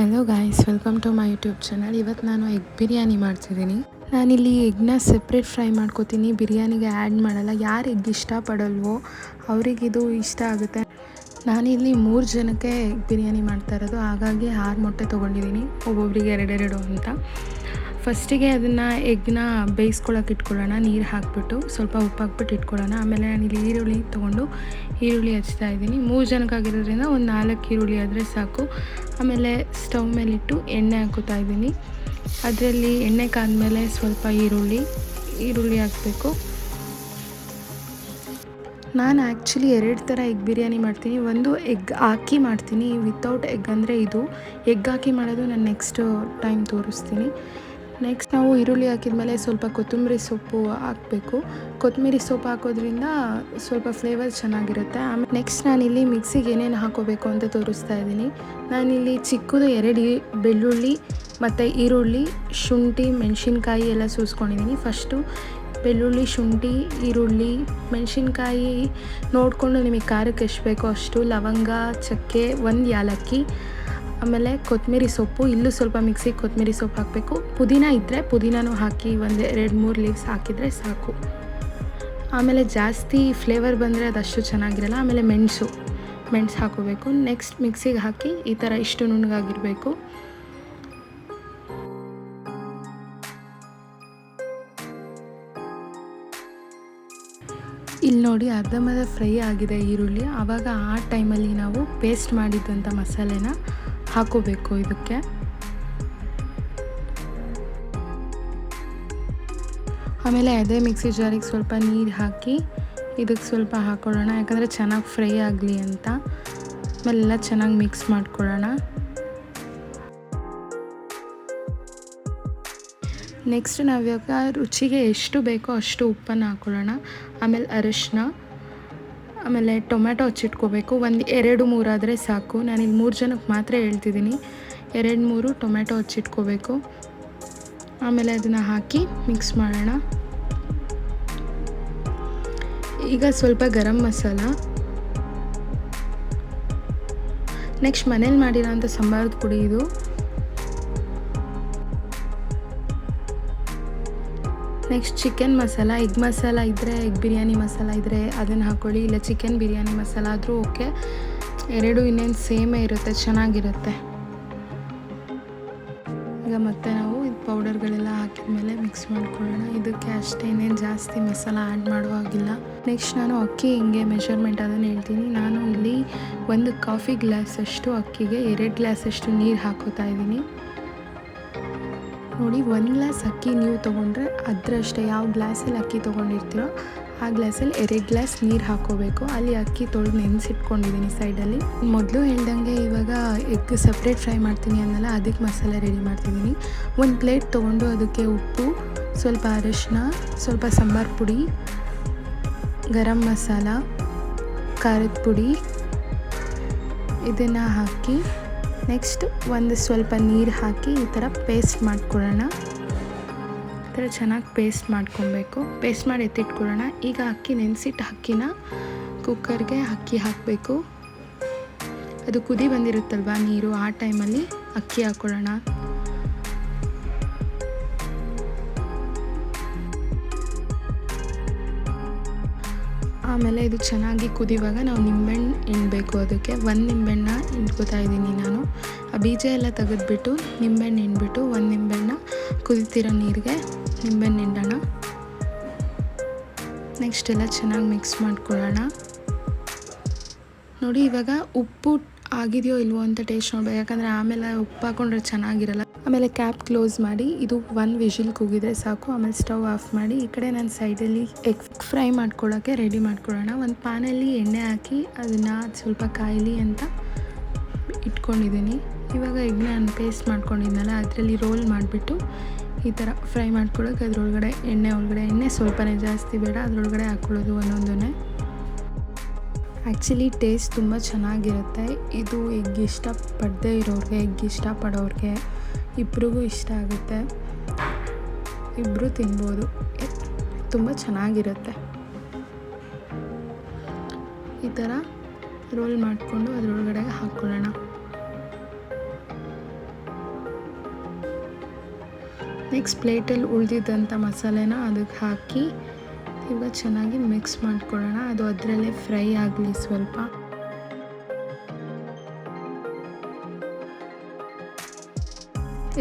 Hello guys welcome to my YouTube channel ಇವತ್ತು ನಾನು egg biryani ಮಾಡ್ತಿದ್ದೀನಿ. ನಾನಿಲ್ಲಿ ಎಗ್ನ ಸಪ್ರೇಟ್ ಫ್ರೈ ಮಾಡ್ಕೋತೀನಿ. ಬಿರಿಯಾನಿಗೆ ಆ್ಯಡ್ ಮಾಡಲ್ಲ. ಯಾರು ಎಗ್ ಇಷ್ಟಪಡಲ್ವೋ ಅವರಿಗಿದು ಇಷ್ಟ ಆಗುತ್ತೆ. ನಾನಿಲ್ಲಿ ಮೂರು ಜನಕ್ಕೆ ಎಗ್ ಬಿರಿಯಾನಿ ಮಾಡ್ತಾ ಇರೋದು. ಹಾಗಾಗಿ ಆರು ಮೊಟ್ಟೆ ತೊಗೊಂಡಿದ್ದೀನಿ. ಒಬ್ಬೊಬ್ಬರಿಗೆ ಎರಡೆರಡು ಅಂತ. ಫಸ್ಟಿಗೆ ಅದನ್ನು ಎಗ್ನ ಬೇಯಿಸ್ಕೊಳಕ್ಕೆ ಇಟ್ಕೊಳ್ಳೋಣ, ನೀರು ಹಾಕ್ಬಿಟ್ಟು ಸ್ವಲ್ಪ ಉಪ್ಪು ಹಾಕ್ಬಿಟ್ಟು ಇಟ್ಕೊಳ್ಳೋಣ. ಆಮೇಲೆ ನಾನಿಲ್ಲಿ ಈರುಳ್ಳಿ ತೊಗೊಂಡು ಈರುಳ್ಳಿ ಹಚ್ತಾ ಇದ್ದೀನಿ. ಮೂರು ಜನಕ್ಕಾಗಿರೋದ್ರಿಂದ ಒಂದು ನಾಲ್ಕು ಈರುಳ್ಳಿ ಆದರೆ ಸಾಕು. ಆಮೇಲೆ ಸ್ಟವ್ ಮೇಲಿಟ್ಟು ಎಣ್ಣೆ ಹಾಕೋತಾ ಇದ್ದೀನಿ. ಅದರಲ್ಲಿ ಎಣ್ಣೆ ಕಾದ್ಮೇಲೆ ಸ್ವಲ್ಪ ಈರುಳ್ಳಿ ಈರುಳ್ಳಿ ಹಾಕಬೇಕು. ನಾನು ಆ್ಯಕ್ಚುಲಿ ಎರಡು ಥರ ಎಗ್ ಬಿರಿಯಾನಿ ಮಾಡ್ತೀನಿ. ಒಂದು ಎಗ್ ಹಾಕಿ ಮಾಡ್ತೀನಿ. ವಿತೌಟ್ ಎಗ್ ಅಂದರೆ ಇದು, ಎಗ್ ಹಾಕಿ ಮಾಡೋದು ನಾನು ನೆಕ್ಸ್ಟ್ ಟೈಮ್ ತೋರಿಸ್ತೀನಿ. ನೆಕ್ಸ್ಟ್ ನಾವು ಈರುಳ್ಳಿ ಹಾಕಿದ್ಮೇಲೆ ಸ್ವಲ್ಪ ಕೊತ್ತಂಬರಿ ಸೊಪ್ಪು ಹಾಕಬೇಕು. ಕೊತ್ತಂಬರಿ ಸೊಪ್ಪು ಹಾಕೋದ್ರಿಂದ ಸ್ವಲ್ಪ ಫ್ಲೇವರ್ ಚೆನ್ನಾಗಿರುತ್ತೆ. ಆಮೇಲೆ ನೆಕ್ಸ್ಟ್ ನಾನಿಲ್ಲಿ ಮಿಕ್ಸಿಗೆ ಏನೇನು ಹಾಕೋಬೇಕು ಅಂತ ತೋರಿಸ್ತಾ ಇದ್ದೀನಿ. ನಾನಿಲ್ಲಿ ಚಿಕ್ಕದು ಎರಡು ಬೆಳ್ಳುಳ್ಳಿ ಮತ್ತು ಈರುಳ್ಳಿ, ಶುಂಠಿ, ಮೆಣಸಿನ್ಕಾಯಿ ಎಲ್ಲ ಸೂಸ್ಕೊಂಡಿದ್ದೀನಿ. ಫಸ್ಟು ಬೆಳ್ಳುಳ್ಳಿ, ಶುಂಠಿ, ಈರುಳ್ಳಿ, ಮೆಣಸಿನ್ಕಾಯಿ ನೋಡಿಕೊಂಡು ನಿಮಗೆ ಖಾರಕ್ಕೆ ಎಷ್ಟು ಬೇಕೋ ಅಷ್ಟು ಲವಂಗ, ಚಕ್ಕೆ, ಒಂದು ಯಾಲಕ್ಕಿ. ಆಮೇಲೆ ಕೊತ್ತಂಬರಿ ಸೊಪ್ಪು, ಇಲ್ಲೂ ಸ್ವಲ್ಪ ಮಿಕ್ಸಿಗೆ ಕೊತ್ತಂಬರಿ ಸೊಪ್ಪು ಹಾಕಬೇಕು. ಪುದೀನ ಇದ್ದರೆ ಪುದೀನೂ ಹಾಕಿ ಒಂದು ಎರಡು ಮೂರು ಲೀವ್ಸ್ ಹಾಕಿದರೆ ಸಾಕು. ಆಮೇಲೆ ಜಾಸ್ತಿ ಫ್ಲೇವರ್ ಬಂದರೆ ಅದಷ್ಟು ಚೆನ್ನಾಗಿರಲ್ಲ. ಆಮೇಲೆ ಮೆಣಸು ಮೆಣಸು ಹಾಕೋಬೇಕು. ನೆಕ್ಸ್ಟ್ ಮಿಕ್ಸಿಗೆ ಹಾಕಿ ಈ ಥರ ಇಷ್ಟು ನುಣ್ಣಗಾಗಿರಬೇಕು. ಇಲ್ಲಿ ನೋಡಿ ಅರ್ಧಂಬರ್ಧ ಫ್ರೈ ಆಗಿದೆ ಈರುಳ್ಳಿ. ಆವಾಗ ಆ ಟೈಮಲ್ಲಿ ನಾವು ಪೇಸ್ಟ್ ಮಾಡಿದ್ದಂಥ ಮಸಾಲೆನ ಹಾಕೋಬೇಕು ಇದಕ್ಕೆ. ಆಮೇಲೆ ಅದೇ ಮಿಕ್ಸಿ ಜಾರಿಗೆ ಸ್ವಲ್ಪ ನೀರು ಹಾಕಿ ಇದಕ್ಕೆ ಸ್ವಲ್ಪ ಹಾಕ್ಕೊಳ್ಳೋಣ ಯಾಕಂದರೆ ಚೆನ್ನಾಗಿ ಫ್ರೈ ಆಗಲಿ ಅಂತ. ಆಮೇಲೆ ಎಲ್ಲ ಚೆನ್ನಾಗಿ ಮಿಕ್ಸ್ ಮಾಡ್ಕೊಳ್ಳೋಣ. ನೆಕ್ಸ್ಟ್ ನಾವು ಇವಾಗ ರುಚಿಗೆ ಎಷ್ಟು ಬೇಕೋ ಅಷ್ಟು ಉಪ್ಪನ್ನು ಹಾಕ್ಕೊಳ್ಳೋಣ ಆಮೇಲೆ ಅರಿಶಿನ ಆಮೇಲೆ ಟೊಮೆಟೊ ಹಚ್ಚಿಟ್ಕೋಬೇಕು. ಒಂದು ಎರಡು ಮೂರಾದರೆ ಸಾಕು. ನಾನಿಲ್ಲಿ ಮೂರು ಜನಕ್ಕೆ ಮಾತ್ರ ಹೇಳ್ತಿದ್ದೀನಿ. ಎರಡು ಮೂರು ಟೊಮೆಟೊ ಹಚ್ಚಿಟ್ಕೋಬೇಕು. ಆಮೇಲೆ ಅದನ್ನು ಹಾಕಿ ಮಿಕ್ಸ್ ಮಾಡೋಣ. ಈಗ ಸ್ವಲ್ಪ ಗರಂ ಮಸಾಲ. ನೆಕ್ಸ್ಟ್ ಮನೇಲಿ ಮಾಡಿರೋಂಥ ಸಾಂಬಾರದ ಪುಡಿ ಇದು. Next chicken masala, egg masala ಇದ್ದರೆ ಎಗ್ ಬಿರಿಯಾನಿ ಮಸಾಲ ಇದ್ದರೆ ಅದನ್ನು ಹಾಕ್ಕೊಳ್ಳಿ ಇಲ್ಲ ಚಿಕನ್ ಬಿರಿಯಾನಿ ಮಸಾಲ ಆದರೂ ಓಕೆ. ಎರಡು ಇನ್ನೇನು ಸೇಮೇ ಇರುತ್ತೆ, ಚೆನ್ನಾಗಿರುತ್ತೆ. ಈಗ ಮತ್ತೆ ನಾವು ಇದು ಪೌಡರ್ಗಳೆಲ್ಲ ಹಾಕಿದ್ಮೇಲೆ ಮಿಕ್ಸ್ ಮಾಡ್ಕೊಳ್ಳೋಣ. ಇದಕ್ಕೆ ಅಷ್ಟೇ, ಇನ್ನೇನು ಜಾಸ್ತಿ ಮಸಾಲ ಆ್ಯಡ್ ಮಾಡುವಾಗಿಲ್ಲ ನೆಕ್ಸ್ಟ್ ನಾನು ಅಕ್ಕಿ ಹಿಂಗೆ ಮೆಷರ್ಮೆಂಟ್ ಅದನ್ನು ಹೇಳ್ತೀನಿ. ನಾನು ಇಲ್ಲಿ ಒಂದು ಕಾಫಿ ಗ್ಲಾಸಷ್ಟು ಅಕ್ಕಿಗೆ, ಎರಡು ಗ್ಲಾಸಷ್ಟು ನೀರು ಹಾಕೋತಾ ಇದ್ದೀನಿ. ನೋಡಿ ಒನ್ ಗ್ಲಾಸ್ ಅಕ್ಕಿ ನೀವು ತೊಗೊಂಡ್ರೆ ಅದರಷ್ಟೇ. ಯಾವ ಗ್ಲಾಸಲ್ಲಿ ಅಕ್ಕಿ ತೊಗೊಂಡಿರ್ತೀರೋ ಆ ಗ್ಲಾಸಲ್ಲಿ ಎರಡು ಗ್ಲಾಸ್ ನೀರು ಹಾಕೋಬೇಕು. ಅಲ್ಲಿ ಅಕ್ಕಿ ತೊಳೆದು ನೆನೆಸಿಟ್ಕೊಂಡಿದ್ದೀನಿ ಸೈಡಲ್ಲಿ. ಮೊದಲು ಹೇಳ್ದಂಗೆ ಇವಾಗ ಎಗ್ ಸಪ್ರೇಟ್ ಫ್ರೈ ಮಾಡ್ತೀನಿ ಅನ್ನಲ್ಲ, ಅದಕ್ಕೆ ಮಸಾಲೆ ರೆಡಿ ಮಾಡ್ತಿದ್ದೀನಿ ಒಂದು ಪ್ಲೇಟ್ ತೊಗೊಂಡು ಅದಕ್ಕೆ ಉಪ್ಪು, ಸ್ವಲ್ಪ ಅರಶಿನ, ಸ್ವಲ್ಪ ಸಾಂಬಾರು ಪುಡಿ, ಗರಂ ಮಸಾಲ, ಖಾರದ ಪುಡಿ, ಇದನ್ನು ಹಾಕಿ ನೆಕ್ಸ್ಟ್ ಒಂದು ಸ್ವಲ್ಪ ನೀರು ಹಾಕಿ ಈ ಥರ ಪೇಸ್ಟ್ ಮಾಡ್ಕೊಳ್ಳೋಣ. ಈ ಥರ ಚೆನ್ನಾಗಿ ಪೇಸ್ಟ್ ಮಾಡ್ಕೊಬೇಕು. ಪೇಸ್ಟ್ ಮಾಡಿ ಎತ್ತಿಟ್ಕೊಳ್ಳೋಣ. ಈಗ ಅಕ್ಕಿ ನೆನೆಸಿಟ್ಟು ಅಕ್ಕಿನ ಕುಕ್ಕರ್ಗೆ ಅಕ್ಕಿ ಹಾಕಬೇಕು. ಅದು ಕುದಿ ಬಂದಿರುತ್ತಲ್ವಾ ನೀರು ಆ ಟೈಮಲ್ಲಿ ಅಕ್ಕಿ ಹಾಕ್ಕೊಳ್ಳೋಣ. ಆಮೇಲೆ ಇದು ಚೆನ್ನಾಗಿ ಕುದಿಯುವಾಗ ನಾವು ನಿಂಬೆಹಣ್ಣು ಹಿಂಡಬೇಕು ಅದಕ್ಕೆ. ಒಂದು ನಿಂಬೆಹಣ್ಣ ಹಿಂಡ್ಕೋತಾ ಇದ್ದೀನಿ ನಾನು. ಆ ಬೀಜ ಎಲ್ಲ ತೆಗೆದ್ಬಿಟ್ಟು ನಿಂಬೆಹಣ್ಣು ಹಿಂಡ್ಬಿಟ್ಟು ಒಂದು ನಿಂಬೆಹಣ್ಣ ಕುದಿತಿರೋ ನೀರಿಗೆ ನಿಂಬೆಹಣ್ಣು ಹಿಂಡೋಣ. ನೆಕ್ಸ್ಟ್ ಎಲ್ಲ ಚೆನ್ನಾಗಿ ಮಿಕ್ಸ್ ಮಾಡ್ಕೊಳ್ಳೋಣ. ನೋಡಿ ಇವಾಗ ಉಪ್ಪು ಆಗಿದೆಯೋ ಇಲ್ವೋ ಅಂತ ಟೇಸ್ಟ್ ನೋಡ್ಬೇಕು. ಯಾಕಂದರೆ ಆಮೇಲೆ ಉಪ್ಪು ಹಾಕೊಂಡ್ರೆ ಚೆನ್ನಾಗಿರಲ್ಲ. ಆಮೇಲೆ ಕ್ಯಾಪ್ ಕ್ಲೋಸ್ ಮಾಡಿ, ಇದು ಒನ್ ವಿಷಿಲ್ ಕೂಗಿದ್ರೆ ಸಾಕು. ಆಮೇಲೆ ಸ್ಟವ್ ಆಫ್ ಮಾಡಿ, ಈ ಕಡೆ ನಾನು ಸೈಡಲ್ಲಿ ಎಗ್ ಫ್ರೈ ಮಾಡ್ಕೊಳ್ಳೋಕ್ಕೆ ರೆಡಿ ಮಾಡ್ಕೊಳ್ಳೋಣ. ಒಂದು ಪಾನಲ್ಲಿ ಎಣ್ಣೆ ಹಾಕಿ, ಅದನ್ನು ಸ್ವಲ್ಪ ಕಾಯಲಿ ಅಂತ ಇಟ್ಕೊಂಡಿದ್ದೀನಿ. ಇವಾಗ ಎಗ್ನ ನಾನು ಪೇಸ್ಟ್ ಮಾಡ್ಕೊಂಡಿದ್ನಲ್ಲ, ಅದರಲ್ಲಿ ರೋಲ್ ಮಾಡಿಬಿಟ್ಟು ಈ ಥರ ಫ್ರೈ ಮಾಡ್ಕೊಳ್ಳೋಕೆ ಅದರೊಳಗಡೆ ಎಣ್ಣೆ, ಒಳಗಡೆ ಎಣ್ಣೆ ಸ್ವಲ್ಪನೇ ಜಾಸ್ತಿ ಬೇಡ. ಅದರೊಳಗಡೆ ಹಾಕ್ಕೊಳ್ಳೋದು ಒಂದೊಂದನ್ನೇ. ಆ್ಯಕ್ಚುಲಿ ಟೇಸ್ಟ್ ತುಂಬ ಚೆನ್ನಾಗಿರುತ್ತೆ. ಇದು ಎಗ್ ಇಷ್ಟಪಡದೇ ಇರೋರಿಗೆ, ಎಗ್ ಇಷ್ಟಪಡೋರಿಗೆ ಇಬ್ರಿಗೂ ಇಷ್ಟ ಆಗುತ್ತೆ. ಇಬ್ಬರು ತಿನ್ಬೋದು. ತುಂಬ ಚೆನ್ನಾಗಿರುತ್ತೆ. ಈ ಥರ ರೋಲ್ ಮಾಡಿಕೊಂಡು ಅದರೊಳಗಡೆ ಹಾಕ್ಕೊಳ್ಳೋಣ ನೆಕ್ಸ್ಟ್ ಪ್ಲೇಟಲ್ಲಿ ಉಳಿದಿದ್ದಂಥ ಮಸಾಲೆನ ಅದಕ್ಕೆ ಹಾಕಿ ಇವಾಗ ಚೆನ್ನಾಗಿ ಮಿಕ್ಸ್ ಮಾಡ್ಕೊಳ್ಳೋಣ. ಅದು ಅದರಲ್ಲೇ ಫ್ರೈ ಆಗಲಿ ಸ್ವಲ್ಪ.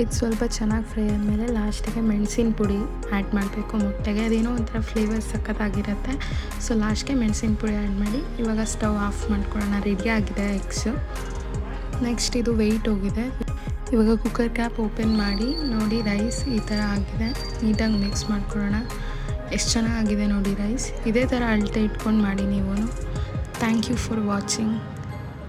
ಇದು ಸ್ವಲ್ಪ ಚೆನ್ನಾಗಿ ಫ್ರೈ ಆದಮೇಲೆ ಲಾಸ್ಟಿಗೆ ಮೆಣಸಿನ ಪುಡಿ ಆ್ಯಡ್ ಮಾಡಬೇಕು ಮೊಟ್ಟೆಗೆ. ಅದೇನೋ ಒಂಥರ ಫ್ಲೇವರ್ ಸಖತ್ತಾಗಿರುತ್ತೆ. ಸೊ ಲಾಸ್ಟ್ಗೆ ಮೆಣಸಿನ ಪುಡಿ ಆ್ಯಡ್ ಮಾಡಿ ಇವಾಗ ಸ್ಟವ್ ಆಫ್ ಮಾಡ್ಕೊಳ್ಳೋಣ. ರೆಡಿ ಆಗಿದೆ ಎಗ್ಸು ನೆಕ್ಸ್ಟ್ ಇದು ವೆಯ್ಟ್ ಹೋಗಿದೆ. ಇವಾಗ ಕುಕ್ಕರ್ ಕ್ಯಾಪ್ ಓಪನ್ ಮಾಡಿ ನೋಡಿ ರೈಸ್ ಈ ಥರ ಆಗಿದೆ. ನೀಟಾಗಿ ಮಿಕ್ಸ್ ಮಾಡ್ಕೊಳ್ಳೋಣ. ಎಷ್ಟು ಚೆನ್ನಾಗಿದೆ ನೋಡಿ ರೈಸ್ ಇದೇ ಥರ ಅಳತೆ ಇಟ್ಕೊಂಡು ಮಾಡಿ ನೀವು ಥ್ಯಾಂಕ್ ಯು ಫಾರ್ ವಾಚಿಂಗ್